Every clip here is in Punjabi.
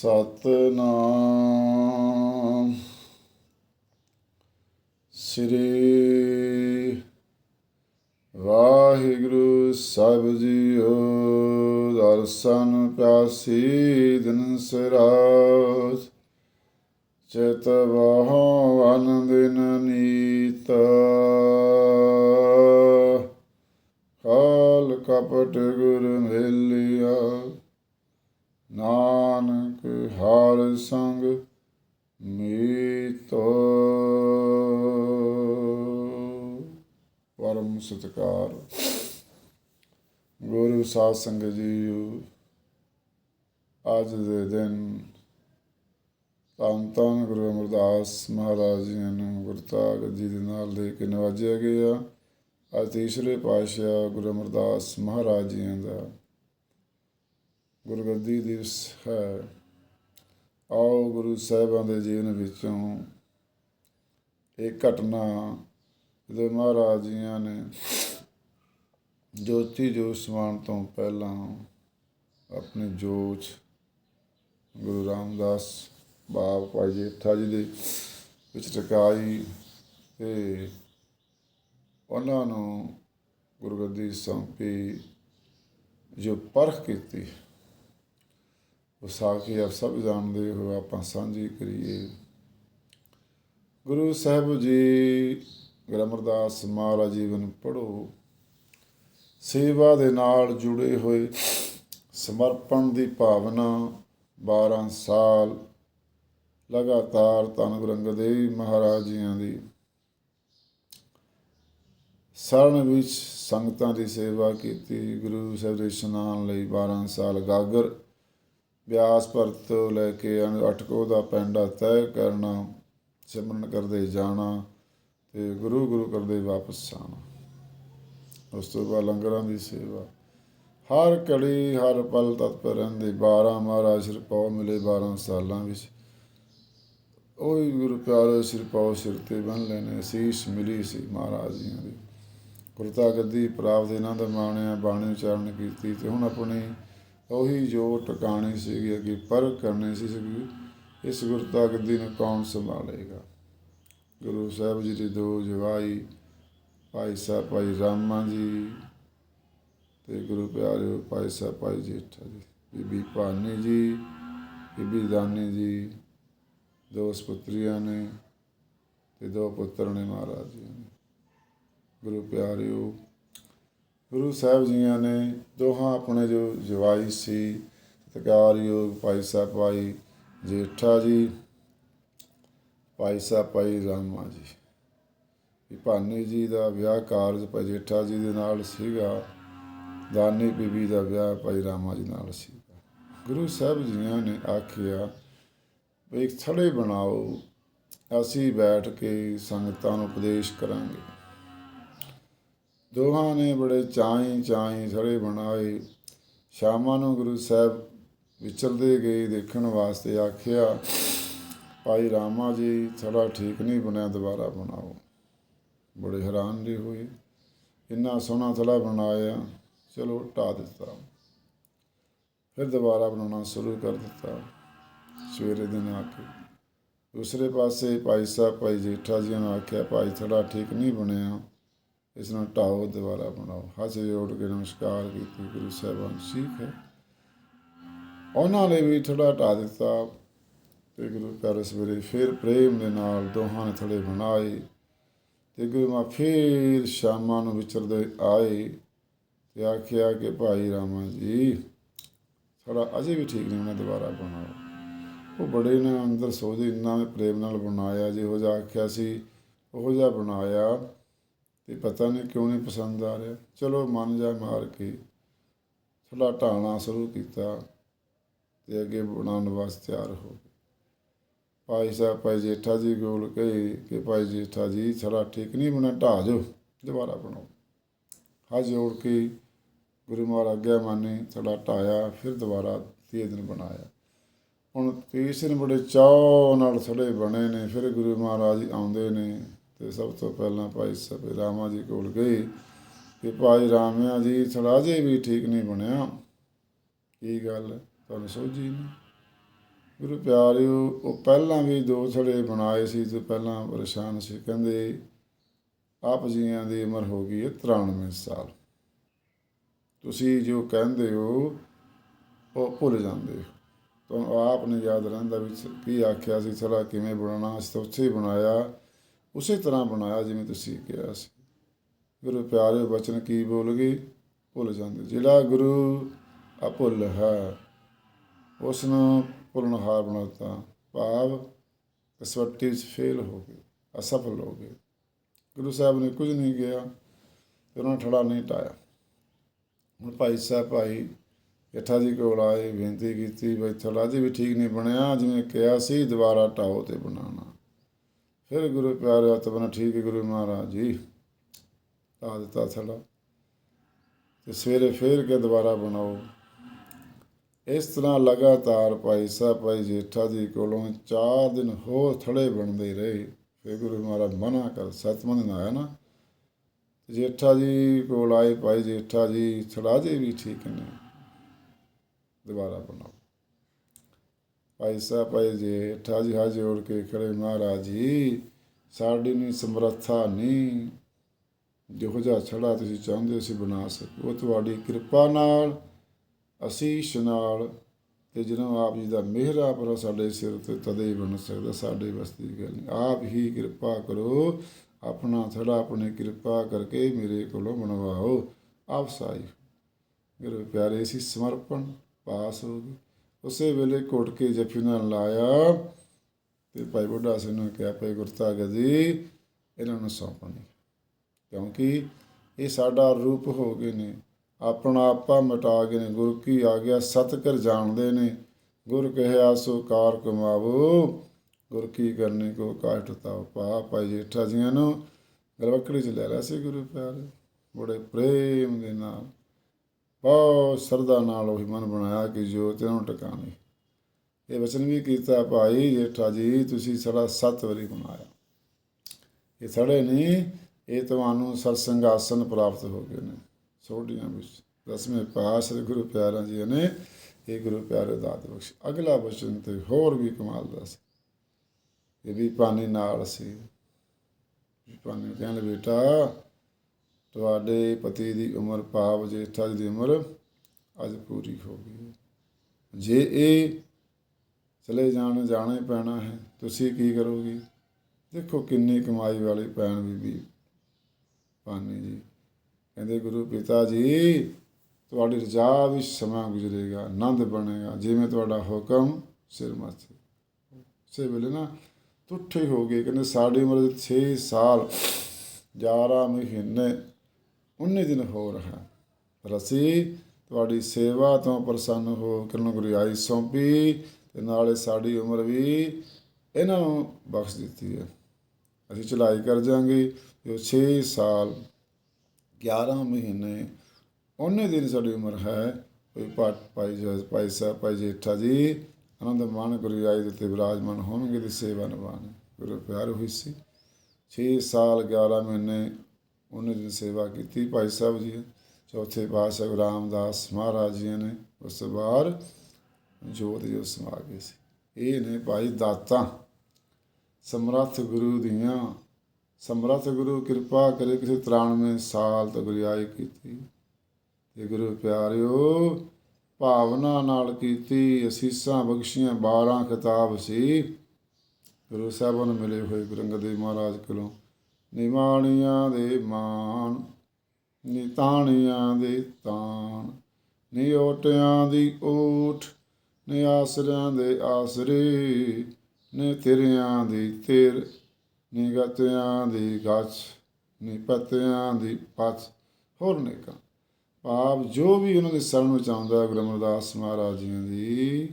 ਸਤਨਾਮ। ਸ੍ਰੀ ਵਾਹਿਗੁਰੂ ਸਾਹਿਬ ਜੀਓ, ਦਰਸ਼ਨ ਪਿਆਸੀ ਦਿਨ ਸਰਾਜ। ਚਿਤ ਵਹੁ ਵਨ ਨੀਤ। ਕਾਲ ਕਪਟ ਗੁਰ ਮੇਲਿਆ। ਨਾਨਕ ਹਰ ਸੰਗ ਮੀਤੋ। ਪਰਮ ਸਤਕਾਰ। ਗੁਰੂ ਸਾਧ ਸੰਗਤ ਜੀਓ ਅੱਜ ਦੇ ਦਿਨ ਧੰਨ ਧੰਨ ਗੁਰੂ ਅਮਰਦਾਸ ਮਹਾਰਾਜ ਜੀ ਨੂੰ ਗੁਰਤਾ ਗੱਦੀ ਦੇ ਨਾਲ ਦੇ ਕੇ ਨਵਾਜਿਆ ਗਿਆ। ਅੱਜ ਤੀਸਰੇ ਪਾਤਸ਼ਾਹ ਗੁਰੂ ਅਮਰਦਾਸ ਮਹਾਰਾਜ ਜੀ ਦਾ ਗੁਰਗੱਦੀ ਦਿਵਸ ਹੈ। ਆਓ ਗੁਰੂ ਸਾਹਿਬਾਂ ਦੇ ਜੀਵਨ ਵਿੱਚੋਂ ਇਹ ਘਟਨਾ ਜਦੋਂ ਮਹਾਰਾਜ ਜੀਆਂ ਨੇ ਜੋਤੀ ਜੋ ਸਮਾਨ ਤੋਂ ਪਹਿਲਾਂ ਆਪਣੇ ਜੋਤ ਗੁਰੂ ਰਾਮਦਾਸ ਬਾਬ ਭਾਈ ਜੇਠਾ ਜੀ ਦੇ ਵਿੱਚ ਟਿਕਾਈ ਤੇ ਉਹਨਾਂ ਨੂੰ ਗੁਰਗੱਦੀ ਸੌਂਪੀ ਜੋ ਪਰਖ ਕੀਤੀ। ਉਹ ਸਾਖੀ ਆਪ ਸਭ ਜਾਣਦੇ ਹੋ, ਆਪਾਂ ਸਾਂਝੀ ਕਰੀਏ। ਗੁਰੂ ਸਾਹਿਬ ਜੀ, ਗੁਰੂ ਅਮਰਦਾਸ ਜੀਵਨ ਪੜੋ ਸੇਵਾ ਦੇ ਨਾਲ ਜੁੜੇ ਹੋਏ, ਸਮਰਪਣ ਦੀ ਭਾਵਨਾ 12 ਸਾਲ ਲਗਾਤਾਰ ਧੰਨ ਗੁਰੂ ਅੰਗਦ ਦੇਵ ਮਹਾਰਾਜ ਜੀਆਂ ਦੀ। ਸਰਨ ਵਿੱਚ ਸੰਗਤਾਂ ਦੀ ਸੇਵਾ ਕੀਤੀ। ਗੁਰੂ ਸਾਹਿਬ ਦੇ ਇਸ਼ਨਾਨ ਲਈ 12 ਸਾਲ ਗਾਗਰ ਬਿਆਸ ਭਰਤ ਤੋਂ ਲੈ ਕੇ ਅਣ- ਅਟਕੋ ਦਾ ਪੈਂਡਾ ਤੈਅ ਕਰਨਾ, ਸਿਮਰਨ ਕਰਦੇ ਜਾਣਾ ਤੇ ਗੁਰੂ ਗੁਰੂ ਕਰਦੇ ਵਾਪਸ ਆਣਾ। ਉਸ ਤੋਂ ਬਾਅਦ ਲੰਗਰਾਂ ਦੀ ਸੇਵਾ। ਹਰ ਘੜੀ, ਹਰ ਪਲ ਤਤਪਰ ਰਹਿੰਦੇ। 12 ਮਹਾਰਾਜ ਸਿਰ ਪਾਉ ਮਿਲੇ 12 ਸਾਲਾਂ ਵਿੱਚ। ਉਹੀ ਗੁਰੂ ਪਿਆਰੇ ਸਿਰ ਪਾਉ ਸਿਰ ਤੇ ਬੰਨ ਲੈਣੇ ਅਸੀਸ ਮਿਲੀ ਸੀ ਮਹਾਰਾਜ ਜੀਆਂ ਦੀ। ਗੁਰਤਾ ਗੱਦੀ ਪ੍ਰਾਪਤ ਇਹਨਾਂ ਦਾ ਮਾਣਿਆ, ਬਾਣੀ ਉਚਾਰਨ ਕੀਤੀ ਤੇ ਹੁਣ ਆਪਣੀ ਉਹੀ ਜੋ ਟਿਕਾਣੀ ਸੀਗੀ ਅੱਗੇ ਪਰ ਕਰਨੀ ਸੀ ਸੀਗੀ ਇਸ ਗੁਰਤਾ ਗੱਦੀ ਨੂੰ ਕੌਣ ਸੰਭਾਲੇਗਾ? ਗੁਰੂ ਸਾਹਿਬ ਜੀ ਦੇ ਦੋ ਜਵਾਈ, ਭਾਈ ਸਾਹਿਬ ਭਾਈ ਰਾਮਾ ਜੀ ਤੇ ਗੁਰੂ ਪਿਆਰਿਓ ਭਾਈ ਸਾਹਿਬ ਭਾਈ ਜੇਠਾ ਜੀ, ਬੀਬੀ ਭਾਨੀ ਜੀ, ਬੀਬੀ ਦਾਨੀ ਜੀ, ਦੋ ਸਪੁੱਤਰੀਆਂ ਨੇ ਤੇ ਦੋ ਪੁੱਤਰ ਨੇ ਮਹਾਰਾਜ ਜੀ ਗੁਰੂ ਪਿਆਰਿਓ ਗੁਰੂ ਸਾਹਿਬ ਜੀਆਂ ਨੇ ਦੋਹਾਂ ਆਪਣੇ ਜੋ ਜਵਾਈ ਸੀ ਸਤਿਕਾਰਯੋਗ ਭਾਈ ਸਾਹਿਬ ਭਾਈ ਜੇਠਾ ਜੀ, ਭਾਈ ਸਾਹਿਬ ਭਾਈ ਰਾਮਾ ਜੀ। ਵੀ ਭਾਨੀ ਜੀ ਦਾ ਵਿਆਹ ਕਾਰਜ ਭਾਈ ਜੇਠਾ ਜੀ ਦੇ ਨਾਲ ਸੀਗਾ, ਦਾਨੀ ਬੀਬੀ ਦਾ ਵਿਆਹ ਭਾਈ ਰਾਮਾ ਜੀ ਨਾਲ ਸੀਗਾ। ਗੁਰੂ ਸਾਹਿਬ ਜੀਆਂ ਨੇ ਆਖਿਆ, ਵੀ ਇੱਕ ਥੜੇ ਬਣਾਓ, ਅਸੀਂ ਬੈਠ ਕੇ ਸੰਗਤਾਂ ਨੂੰ ਉਪਦੇਸ਼ ਕਰਾਂਗੇ। ਦੋਹਾਂ ਨੇ ਬੜੇ ਚਾਈ ਚਾਈ ਥੜੇ ਬਣਾਏ। ਸ਼ਾਮਾਂ ਨੂੰ ਗੁਰੂ ਸਾਹਿਬ ਵਿਚਰਦੇ ਗਏ ਦੇਖਣ ਵਾਸਤੇ ਆਖਿਆ, ਭਾਈ ਰਾਮਾ ਜੀ ਥੜਾ ਠੀਕ ਨਹੀਂ ਬਣਿਆ, ਦੁਬਾਰਾ ਬਣਾਓ। ਬੜੇ ਹੈਰਾਨ ਜੀ ਹੋਏ। ਇੰਨਾ ਸੋਹਣਾ ਥੜਾ ਬਣਾਇਆ, ਚਲੋ ਢਾ ਦਿੱਤਾ। ਫਿਰ ਦੁਬਾਰਾ ਬਣਾਉਣਾ ਸ਼ੁਰੂ ਕਰ ਦਿੱਤਾ। ਸਵੇਰੇ ਦਿਨ ਆ ਕੇ ਦੂਸਰੇ ਪਾਸੇ ਭਾਈ ਸਾਹਿਬ, ਭਾਈ ਜੇਠਾ ਜੀ ਨੇ ਆਖਿਆ, ਭਾਈ ਥੜਾ ਠੀਕ ਨਹੀਂ ਬਣਿਆ ਇਸ ਨਾਲ ਢਾਓ ਦੁਬਾਰਾ ਬਣਾਓ। ਹੱਥ ਜੋੜ ਕੇ ਨਮਸਕਾਰ ਕੀਤੀ, ਗੁਰੂ ਸਾਹਿਬਾਨ ਠੀਕ ਹੈ। ਉਹਨਾਂ ਨੇ ਵੀ ਥੋੜਾ ਢਾ ਦਿੱਤਾ ਤੇ ਗੁਰੂ ਘਰ ਸਵੇਰੇ ਫਿਰ ਪ੍ਰੇਮ ਦੇ ਨਾਲ ਦੋਹਾਂ ਨੇ ਥੜੇ ਬਣਾਏ ਤੇ ਗੁਰੂ ਮਾ ਫਿਰ ਸ਼ਾਮਾਂ ਨੂੰ ਵਿਚਰਦੇ ਆਏ ਤੇ ਆਖਿਆ ਕਿ ਭਾਈ ਰਾਮਾ ਜੀ ਥੋੜਾ ਅਜੇ ਵੀ ਠੀਕ ਨਹੀਂ, ਉਹਨੇ ਦੁਬਾਰਾ ਬਣਾਓ। ਉਹ ਬੜੇ ਨੇ ਅੰਦਰ ਸੋਚਦੇ, ਇੰਨਾ ਪ੍ਰੇਮ ਨਾਲ ਬਣਾਇਆ, ਜਿਹੋ ਜਿਹਾ ਆਖਿਆ ਸੀ, ਉਹ ਜਿਹਾ ਬਣਾਇਆ। ਤੇ ਪਤਾ ਨਹੀਂ ਕਿਉਂ ਨਹੀਂ ਪਸੰਦ ਆ ਰਿਹਾ। ਚਲੋ ਮਨ ਜਾ ਮਾਰ ਕੇ ਥੋੜਾ ਢਾਣਾ ਸ਼ੁਰੂ ਕੀਤਾ ਤੇ ਅੱਗੇ ਬਣਾਉਣ ਵਾਸਤੇ ਤਿਆਰ ਹੋ ਗਏ। ਭਾਈ ਸਾਹਿਬ, ਭਾਈ ਜੇਠਾ ਜੀ ਗੋਲ ਕਹੇ ਕਿ ਭਾਈ ਜੇਠਾ ਜੀ ਥੋੜਾ ਠੀਕ ਨਹੀਂ ਬਣਾ ਢਾ ਜੋ, ਦੁਬਾਰਾ ਬਣਾਓ। ਹੱਥ ਜੋੜ ਕੇ ਗੁਰੂ ਮਹਾਰਾਜ ਆਗਿਆ ਮੰਨੀ ਥੋੜਾ ਢਾਇਆ, ਫਿਰ ਦੁਬਾਰਾ ਤੀਏ ਦਿਨ ਬਣਾਇਆ। ਹੁਣ ਤੀਸਰੇ ਦਿਨ ਬੜੇ ਚਾਅ ਨਾਲ ਥੋੜੇ ਬਣੇ ਨੇ, ਫਿਰ ਗੁਰੂ ਮਹਾਰਾਜ ਆਉਂਦੇ ਨੇ। ਤੇ ਸਭ ਤੋਂ ਪਹਿਲਾਂ ਭਾਈ ਸਾਹਿਬ ਰਾਮਾ ਜੀ ਕੋਲ ਗਏ ਕਿ ਭਾਈ ਰਾਮਿਆ ਜੀ ਥੋੜਾ ਜੇ ਵੀ ਠੀਕ ਨਹੀਂ ਬਣਿਆ। ਕੀ ਗੱਲ? ਤੁਹਾਨੂੰ ਸੋਝੀ ਨਹੀਂ? ਗੁਰੂ ਪਿਆਰਿਓ, ਉਹ ਪਹਿਲਾਂ ਵੀ ਦੋ ਥੜੇ ਬਣਾਏ ਸੀ ਤੇ ਪਹਿਲਾਂ ਪਰੇਸ਼ਾਨ ਸੀ। ਕਹਿੰਦੇ, ਆਪ ਜੀਆਂ ਦੀ ਉਮਰ ਹੋ ਗਈ ਹੈ 93 ਸਾਲ। ਤੁਸੀਂ ਜੋ ਕਹਿੰਦੇ ਹੋ, ਉਹ ਭੁੱਲ ਜਾਂਦੇ ਹੋ। ਤੁਹਾਨੂੰ ਆਪ ਨੇ ਯਾਦ ਰਹਿੰਦਾ ਵੀ ਕੀ ਆਖਿਆ ਸੀ, ਥੜਾ ਕਿਵੇਂ ਬਣਾਉਣਾ? ਅਸੀਂ ਤਾਂ ਉੱਥੇ ਹੀ ਬਣਾਇਆ। ਉਸੇ ਤਰ੍ਹਾਂ ਬਣਾਇਆ ਜਿਵੇਂ ਤੁਸੀਂ ਕਿਹਾ ਸੀ। ਗੁਰੂ ਪਿਆਰੇ ਬਚਨ ਕੀ ਬੋਲ ਗਏ? ਭੁੱਲ ਜਾਂਦੇ। ਜਿਹੜਾ ਗੁਰੂ ਅਭੁੱਲ ਹੈ ਉਸ ਨੂੰ ਭੁੱਲਣਹਾਰ ਬਣਾਤਾ ਭਾਵ ਕਸਵੱਟੀ 'ਚ ਫੇਲ ਹੋ ਗਏ, ਅਸਫਲ ਹੋ ਗਏ। ਗੁਰੂ ਸਾਹਿਬ ਨੇ ਕੁਝ ਨਹੀਂ ਕਿਹਾ ਉਹਨਾਂ ਨੇ ਠੜਾ ਨਹੀਂ ਟਾਇਆ। ਹੁਣ ਭਾਈ ਸਾਹਿਬ, ਭਾਈ ਜੱਠਾ ਜੀ ਕੋਲ ਆਏ, ਬੇਨਤੀ ਕੀਤੀ, ਬਈ ਥੜਾ ਜੀ ਵੀ ਠੀਕ ਨਹੀਂ ਬਣਿਆ, ਜਿਵੇਂ ਕਿਹਾ ਸੀ, ਦੁਬਾਰਾ ਟਾਓ ਤੇ ਬਣਾਉਣਾ। ਫਿਰ ਗੁਰੂ ਪਿਆਰੇ ਹੱਥ ਠੀਕ ਗੁਰੂ ਮਹਾਰਾਜ ਜੀ। ਆ ਦਿੱਤਾ ਥੜਾ ਤੇ ਸਵੇਰੇ ਫੇਰ ਕੇ ਦੁਬਾਰਾ ਬਣਾਓ। ਇਸ ਤਰ੍ਹਾਂ ਲਗਾਤਾਰ ਭਾਈ ਸਾਹਿਬ, ਭਾਈ ਜੇਠਾ ਜੀ ਕੋਲੋਂ ਚਾਰ ਦਿਨ ਹੋਰ ਥੜੇ ਬਣਦੇ ਰਹੇ। ਫਿਰ ਗੁਰੂ ਮਹਾਰਾਜ ਮਨਾ ਕਰ, ਸਤਮੰਦ ਨਾ ਆਇਆ ਨਾ। ਜੇਠਾ ਜੀ ਕੋਲ ਆਏ, ਭਾਈ ਜੇਠਾ ਜੀ, ਥੜਾ ਜੇ ਵੀ ਠੀਕ ਨੇ। ਦੁਬਾਰਾ ਬਣਾਓ। ਭਾਈ ਸਾਹਿਬ, ਭਾਈ ਜੇਠਾ ਜੀ ਹਾਜ਼ਰ ਜੋੜ ਕੇ ਖੜੇ ਮਹਾਰਾਜ ਜੀ। ਸਾਡੀ ਨਹੀਂ ਸਮਰੱਥਾ ਨਹੀਂ ਜਿਹੋ ਜਿਹਾ ਛੜਾ ਤੁਸੀਂ ਚਾਹੁੰਦੇ ਹੋ ਅਸੀਂ ਬਣਾ ਸਕੋ ਉਹ ਤੁਹਾਡੀ ਕਿਰਪਾ ਨਾਲ, ਅਸੀਸ਼ ਨਾਲ ਤੇ ਜਦੋਂ ਆਪ ਜੀ ਦਾ ਮਿਹਰਾ ਪਰ ਸਾਡੇ ਸਿਰ ਤੇ ਤਦੇ ਹੀ ਬਣ ਸਕਦਾ, ਸਾਡੇ ਵਸਤੀ ਗੱਲ ਨਹੀਂ ਆਪ ਹੀ ਕਿਰਪਾ ਕਰੋ, ਆਪਣਾ ਥੜਾ ਆਪਣੀ ਕਿਰਪਾ ਕਰਕੇ ਮੇਰੇ ਕੋਲੋਂ ਬਣਵਾਓ। ਆਪ ਸਾਈ। ਮੇਰੇ ਪਿਆਰੇ ਸੀ ਸਮਰਪਣ, ਪਾਸ ਹੋ ਗਏ। ਉਸੇ ਵੇਲੇ ਘੁੱਟ ਕੇ ਜੱਫੀ ਨਾਲ ਲਾਇਆ ਤੇ ਭਾਈ ਬੁੱਢਾ ਸਿੰਘ ਨੇ ਕਿਹਾ, ਭਾਈ ਗੁਰਤਾ ਗਦੀ ਇਹਨਾਂ ਨੂੰ ਸੌਂਪਣੀ ਕਿਉਂਕਿ ਇਹ ਸਾਡਾ ਰੂਪ ਹੋ ਗਏ ਨੇ, ਆਪਣਾ ਆਪਾ ਮਿਟਾ ਗਏ ਨੇ, ਗੁਰ ਕੀ ਆ ਗਿਆ ਸਤ ਕਰ ਜਾਣਦੇ ਨੇ। ਗੁਰ ਕਹਿਆ ਸੋ ਕਾਰ ਕਮਾਵੋ, ਗੁਰ ਕੀ ਕਰਨੀ ਕੋ ਕਾਟ ਤਾਓ ਪਾ ਭਾਈ ਜੇਠਾ ਜੀਆਂ ਨੂੰ ਗਲਵਕੜੀ ਚ ਲੈ ਲਿਆ ਸੀ ਗੁਰੂ ਪਿਆਰੇ, ਬੜੇ ਪ੍ਰੇਮ ਦੇ ਨਾਲ। ਬਹੁਤ ਸਰਦਾ ਨਾਲ ਉਹ ਮਨ ਬਣਾਇਆ ਕਿ ਜੋ ਤੈਨੂੰ ਟਿਕਾਣੇ। ਇਹ ਵਚਨ ਵੀ ਕੀਤਾ, ਭਾਈ ਜੇਠਾ ਜੀ, ਤੁਸੀਂ ਸੜਾ ਸੱਤ ਵਾਰੀ ਬਣਾਇਆ। ਇਹ ਥੜੇ ਨਹੀਂ, ਇਹ ਤੁਹਾਨੂੰ ਸਰਸੰਗਾਸਨ ਪ੍ਰਾਪਤ ਹੋ ਗਏ ਨੇ। ਸੋਢੀਆਂ ਵਿੱਚ ਦਸਵੇਂ ਪਾਤਸ਼ਾਹ ਗੁਰੂ ਪਿਆਰਾਂ ਜੀ ਨੇ ਇਹ ਗੁਰੂ ਪਿਆਰੇ ਦਾਤ ਬਖਸ਼। ਅਗਲਾ ਵਚਨ ਤੇ ਹੋਰ ਵੀ ਕਮਾਲ ਦਾ ਸੀ। ਇਹ ਵੀ ਪਾਣੀ ਨਾਲ ਸੀ। ਵੀ ਪਾਣੀ ਕਹਿੰਦੇ, ਬੇਟਾ ਤੁਹਾਡੇ ਪਤੀ ਦੀ ਉਮਰ ਭਾਵ ਜੇਠਾ ਜੀ ਦੀ ਉਮਰ ਅੱਜ ਪੂਰੀ ਹੋ ਗਈ ਜੇ ਇਹ ਚਲੇ ਜਾਣ, ਜਾਣੇ ਪੈਣਾ ਹੈ, ਤੁਸੀਂ ਕੀ ਕਰੋਗੇ? ਦੇਖੋ ਕਿੰਨੀ ਕਮਾਈ ਵਾਲੀ ਭੈਣ ਬੀਬੀ ਪਾਣੀ ਜੀ। ਕਹਿੰਦੇ, ਗੁਰੂ ਪਿਤਾ ਜੀ, ਤੁਹਾਡੀ ਰਜਾ ਵਿੱਚ ਸਮਾਂ ਗੁਜ਼ਰੇਗਾ, ਆਨੰਦ ਬਣੇਗਾ, ਜਿਵੇਂ ਤੁਹਾਡਾ ਹੁਕਮ ਸਿਰ ਮੱਥੇ। ਸੇ ਵੇਲੇ ਨਾ ਤੁੱਠੇ ਹੋ ਗਏ। ਕਹਿੰਦੇ, ਸਾਡੀ ਉਮਰ 6 ਸਾਲ 11 ਮਹੀਨੇ 19 ਦਿਨ ਹੋਰ ਹੈ ਪਰ ਅਸੀਂ ਤੁਹਾਡੀ ਸੇਵਾ ਤੋਂ ਪ੍ਰਸੰਨ ਹੋ ਕਰਨ ਗੁਰਿਆਈ ਸੌਂਪੀ ਤੇ ਨਾਲੇ ਸਾਡੀ ਉਮਰ ਵੀ ਇਹਨਾਂ ਨੂੰ ਬਖਸ਼ ਦਿੱਤੀ ਹੈ। ਅਸੀਂ ਚਲਾਈ ਕਰ ਜਾਾਂਗੇ ਜੋ 6 ਸਾਲ 11 ਮਹੀਨੇ 19 ਦਿਨ ਸਾਡੀ ਉਮਰ ਹੈ। ਕੋਈ ਪਾਟ ਪਾਈ ਜੀ, ਭਾਈ ਸਾਹਿਬ, ਭਾਈ ਜੇਠਾ ਜੀ ਆਨੰਦ ਮਾਨ ਗੁਰੂ ਆਈ ਦੇ ਤੇ ਵਿਰਾਜਮਾਨ ਹੋਣਗੇ ਦੀ ਸੇਵਾ ਨਿਭਾਣ ਗੁਰੂ ਪਿਆਰ ਹੋਈ ਸੀ। 6 ਸਾਲ 11 ਮਹੀਨੇ 19 ਦਿਨ ਸੇਵਾ ਕੀਤੀ। ਭਾਈ ਸਾਹਿਬ ਜੀ, ਚੌਥੇ ਪਾਤਸ਼ਾਹ ਗੁਰੂ ਰਾਮਦਾਸ ਮਹਾਰਾਜ ਜੀ ਨੇ ਉਸ ਤੋਂ ਬਾਅਦ ਜੋਤ ਜੋ ਸਮਾ ਗਏ ਸੀ। ਇਹ ਨੇ ਭਾਈ ਦਾਤਾ, ਸਮਰੱਥ ਗੁਰੂ ਦੀਆਂ, ਸਮਰੱਥ ਗੁਰੂ ਕਿਰਪਾ ਕਰੇ ਕਿਸੇ 93 ਸਾਲ ਤੱਕ ਗੁਰਿਆਈ ਕੀਤੀ। ਤੇ ਗੁਰੂ ਪਿਆਰਿਓ, ਭਾਵਨਾ ਨਾਲ ਕੀਤੀ, ਅਸੀਸਾਂ ਬਖਸ਼ੀਆਂ 12 ਖਿਤਾਬ ਸੀ। ਗੁਰੂ ਸਾਹਿਬਾਂ ਨੂੰ ਮਿਲੇ ਹੋਏ ਗੁਰੂ ਅੰਗਦ ਦੇਵ ਮਹਾਰਾਜ ਕੋਲੋਂ ਨਿਮਾਣੀਆਂ ਦੇ ਮਾਨ ਨਿਤਾਣੀਆਂ ਦੇ ਤਾਣ। ਨੀ ਓਟਿਆਂ ਦੀ ਓਟ ਨੇ ਆਸਰਿਆਂ ਦੇ ਆਸਰੇ। ਨੇ ਤੇਰਿਆਂ ਦੀ ਤੇਰ ਨੀ ਗਤਿਆਂ ਦੀ ਗਛ ਨੀ ਪਤਿਆਂ ਦੀ ਪਤ ਹੋਰ ਨੇਕਾਂ। ਭਾਵ ਜੋ ਵੀ ਉਹਨਾਂ ਦੇ ਸ਼ਰਨ ਵਿੱਚ ਆਉਂਦਾ ਗੁਰੂ ਅਮਰਦਾਸ ਮਹਾਰਾਜ ਜੀ ਦੀ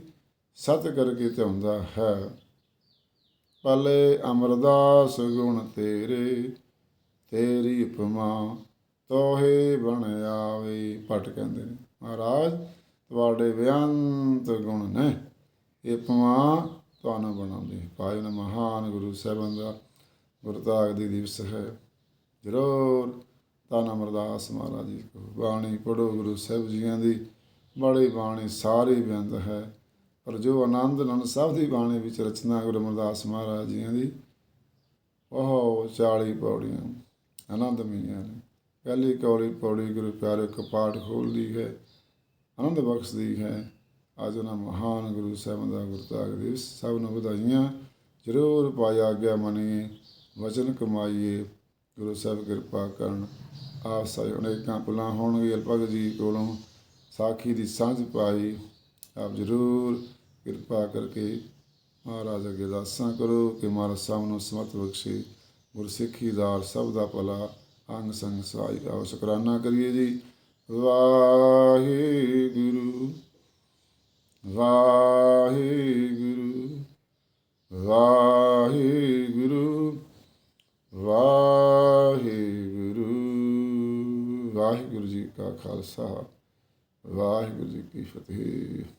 ਸਤ ਕਰਕੇ ਤੇ ਆਉਂਦਾ ਹੈ। ਪਲੇ ਅਮਰਦਾਸ ਗੁਣ ਤੇਰੇ, ਤੇਰੀ ਉਪਮਾ ਤੋਹੇ ਬਣ ਆਵੇ। ਪਟ ਕਹਿੰਦੇ ਨੇ, ਮਹਾਰਾਜ, ਤੁਹਾਡੇ ਬੇਅੰਤ ਗੁਣ ਨੇ, ਇਹ ਉਪਮਾ ਤੁਹਾਨੂੰ ਬਣਾਉਂਦੇ ਭਾਈ ਮਹਾਨ ਗੁਰੂ ਸਾਹਿਬਾਂ ਦਾ ਗੁਰਤਾਗ ਦੀ ਦਿਵਸ ਹੈ। ਜ਼ਰੂਰ ਧੰਨ ਅਮਰਦਾਸ ਮਹਾਰਾਜ ਜੀ ਕੋ ਬਾਣੀ ਪੜੋ ਗੁਰੂ ਸਾਹਿਬ ਜੀਆਂ ਦੀ ਬੜੀ ਬਾਣੀ ਸਾਰੀ ਬੇਅੰਤ ਹੈ। ਪਰ ਜੋ ਆਨੰਦ ਆਨੰਦ ਸਭ ਦੀ ਬਾਣੀ ਵਿੱਚ ਰਚਨਾ ਗੁਰੂ ਅਮਰਦਾਸ ਮਹਾਰਾਜ ਜੀਆਂ ਦੀ। ਉਹ 40 ਪੌੜੀਆਂ, ਆਨੰਦ ਮੀਆਂ ਨੇ। ਪਹਿਲੀ ਕੌੜੀ ਪੌੜੀ ਗੁਰੂ ਪਿਆਰੇ ਕਪਾਟ ਖੋਲਦੀ ਹੈ, ਆਨੰਦ ਬਖਸ਼ਦੀ ਹੈ। ਅੱਜ ਉਹਨਾਂ ਮਹਾਨ ਗੁਰੂ ਸਾਹਿਬ ਦਾ ਗੁਰਤਾਗ ਦਿਵਸ ਸਭ ਨੂੰ ਵਧਾਈਆਂ। ਜ਼ਰੂਰ ਪਾਇਆ ਗਿਆ ਮਨੀਏ, ਵਚਨ ਕਮਾਈਏ। ਗੁਰੂ ਸਾਹਿਬ ਕਿਰਪਾ ਕਰਨ, ਆਪ ਸਾਰੇ ਅਨੇਕਾਂ ਭੁੱਲਾਂ ਹੋਣਗੀਆਂ। ਭਗਤ ਜੀ ਕੋਲੋਂ ਸਾਖੀ ਦੀ ਸਾਂਝ ਪਾਈ, ਆਪ ਜ਼ਰੂਰ ਕਿਰਪਾ ਕਰਕੇ ਮਹਾਰਾਜ ਅੱਗੇ ਅਰਦਾਸਾਂ ਕਰੋ ਕਿ ਮਹਾਰਾਜ ਸਭ ਨੂੰ ਸਮਤ ਬਖਸ਼ੇ। ਗੁਰਸਿੱਖੀ ਦਾਰ ਸਭ ਦਾ ਭਲਾ, ਅੰਗ ਸੰਗ ਸਹਾਈ ਆਓ ਸ਼ੁਕਰਾਨਾ ਕਰੀਏ ਜੀ। ਵਾਹਿਗੁਰੂ ਵਾਹਿਗੁਰੂ ਵਾਹਿਗੁਰੂ ਵਾਹਿਗੁਰੂ। ਵਾਹਿਗੁਰੂ ਜੀ ਕਾ ਖਾਲਸਾ, ਵਾਹਿਗੁਰੂ ਜੀ ਕੀ ਫਤਿਹ।